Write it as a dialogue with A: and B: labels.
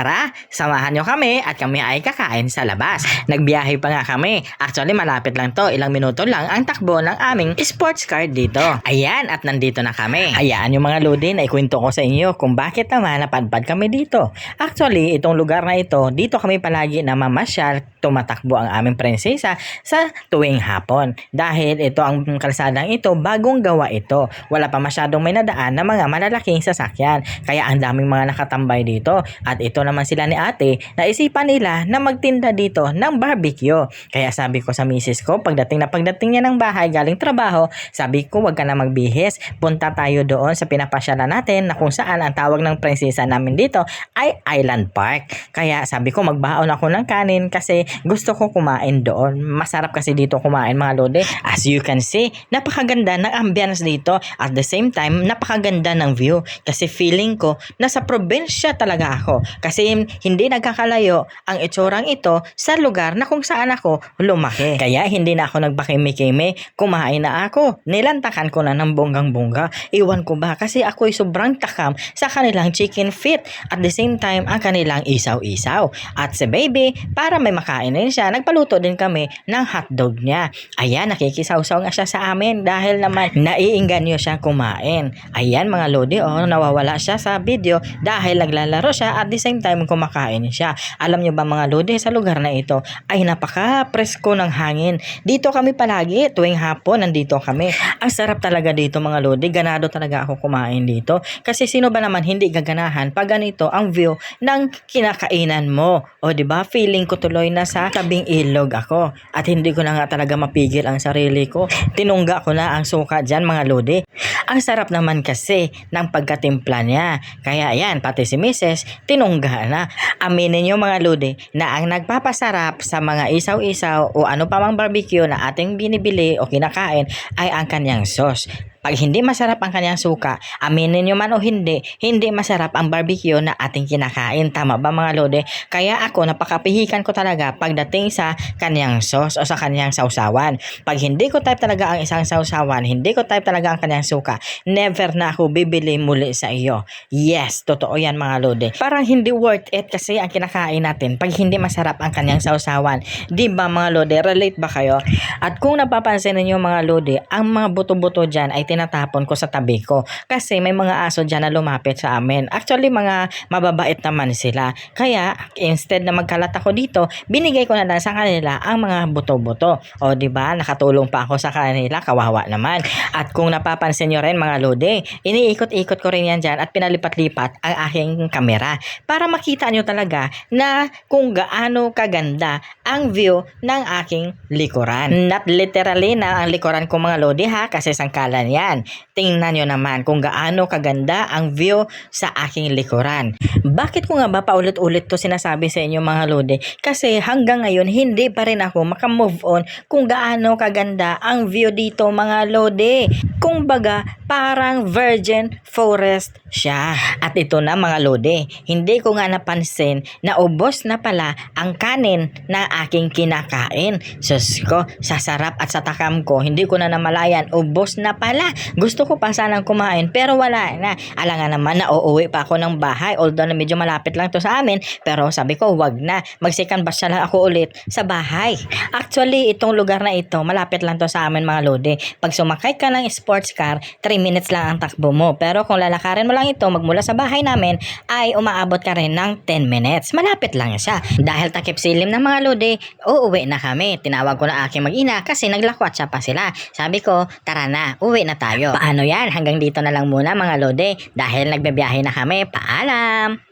A: Tara, samahan nyo kami at kami ay kakain sa labas. Nagbiyahe pa nga kami. Actually, malapit lang to. Ilang minuto lang ang takbo ng aming sports car dito. Ayan, at nandito na kami. Hayaan yung mga lodi na ikwento ko sa inyo kung bakit naman napadpad kami dito. Actually, itong lugar na ito, dito kami palagi na mamasyal, tumatakbo ang aming prinsesa sa tuwing hapon. Dahil ito ang kalsadang ito, bagong gawa ito. Wala pa masyadong may nadaan na mga malalaking sasakyan. Kaya ang daming mga nakatambay dito. At ito naman sila ni ate, naisipan nila na magtinda dito ng barbecue. Kaya sabi ko sa misis ko, pagdating na pagdating niya ng bahay galing trabaho, sabi ko wag ka na magbihis, punta tayo doon sa pinapasyalan natin na kung saan ang tawag ng prinsesa namin dito ay Island Park. Kaya sabi ko magbaon ako ng kanin kasi gusto ko kumain doon. Masarap kasi dito kumain mga lode. As you can see, napakaganda ng ambience dito. At the same time, napakaganda ng view. Kasi feeling ko, nasa probinsya talaga ako. Kasi hindi nagkakalayo ang itsurang ito sa lugar na kung saan ako lumaki. Kaya hindi na ako nagpakimi-kimi. Kumain na ako. Nilantakan ko na ng bonggang-bongga. Iwan ko ba kasi ako'y sobrang takam sa kanilang chicken feet. At the same time, ang kanilang isaw-isaw. At si baby, para may makain din siya, nagpaluto din kami ng hotdog niya. Ayan, nakikisaw-saw nga siya sa amin dahil naman naiinganyo siya kumain. Ayan mga lodi, oh, nawawala siya sa video dahil naglalaro siya at the same time kumakain siya. Alam nyo ba mga lodi, sa lugar na ito ay napaka-presko ng hangin. Dito kami palagi, tuwing hapon nandito kami. Ang sarap talaga dito mga lodi, ganado talaga ako kumain dito. Kasi sino ba naman hindi gaganahan pag ganito ang view ng kinakainan mo. O ba feeling ko tuloy na sa tabing ilog ako. At hindi ko na nga talaga mapigil ang sarili ko. Tinungga ko na ang suka dyan mga lodi. Ang sarap naman kasi ng pagkatimpla niya. Kaya yan, pati si Mrs. tinungga na. Aminin nyo mga lodi na ang nagpapasarap sa mga isaw-isaw o ano pa mang barbecue na ating binibili o kinakain ay ang kanyang sauce. Pag hindi masarap ang kanyang suka, aminin nyo man o hindi, hindi masarap ang barbecue na ating kinakain. Tama ba mga lode? Kaya ako, napakapihikan ko talaga pagdating sa kanyang sauce o sa kanyang sausawan. Pag hindi ko type talaga ang isang sausawan, hindi ko type talaga ang kanyang suka, never na ako bibili muli sa iyo. Yes, totoo yan mga lode. Parang hindi worth it kasi ang kinakain natin pag hindi masarap ang kanyang sausawan. Di ba mga lode? Relate ba kayo? At kung napapansin ninyo mga lode, ang mga buto-buto dyan ay tinatapon ko sa tabi ko. Kasi may mga aso dyan na lumapit sa amin. Actually, mga mababait naman sila. Kaya, instead na magkalat ako dito, binigay ko na lang sa kanila ang mga buto-buto. O, di ba Nakatulong pa ako sa kanila. Kawawa naman. At kung napapansin nyo rin mga lode, iniikot-ikot ko rin yan dyan at pinalipat-lipat ang aking kamera para makita nyo talaga na kung gaano kaganda ang view ng aking likuran. Not literally na ang likuran ko mga lodi ha kasi sangkalan yan. Tingnan nyo naman kung gaano kaganda ang view sa aking likuran. Bakit ko nga ba paulit-ulit to sinasabi sa inyo mga lodi? Kasi hanggang ngayon hindi pa rin ako makamove on kung gaano kaganda ang view dito mga lodi. Kung baga parang virgin forest siya. At ito na mga lodi, hindi ko nga napansin na ubos na pala ang kanin na aking kinakain. Sus ko, sa sarap at sa takam ko, hindi ko na namalayan, ubos na pala. Gusto ko pa sanang kumain pero wala na. Alangan naman na uuwi pa ako ng bahay although na medyo malapit lang to sa amin pero sabi ko wag na. Magsikan basta lang ako ulit sa bahay. Actually, itong lugar na ito, malapit lang to sa amin mga lodi. Pag sumakay ka ng sports car, 3 minutes lang ang takbo mo. Pero kung lalakarin mo lang ito magmula sa bahay namin, ay umaabot ka rin ng 10 minutes. Malapit lang siya. Dahil takip silim ng mga lodi, uuwi na kami. Tinawag ko na aking mag-ina kasi naglakwat siya pa sila. Sabi ko, tara na, uwi na tayo. Paano yan? Hanggang dito na lang muna mga lodi dahil nagbebiyahe na kami. Paalam!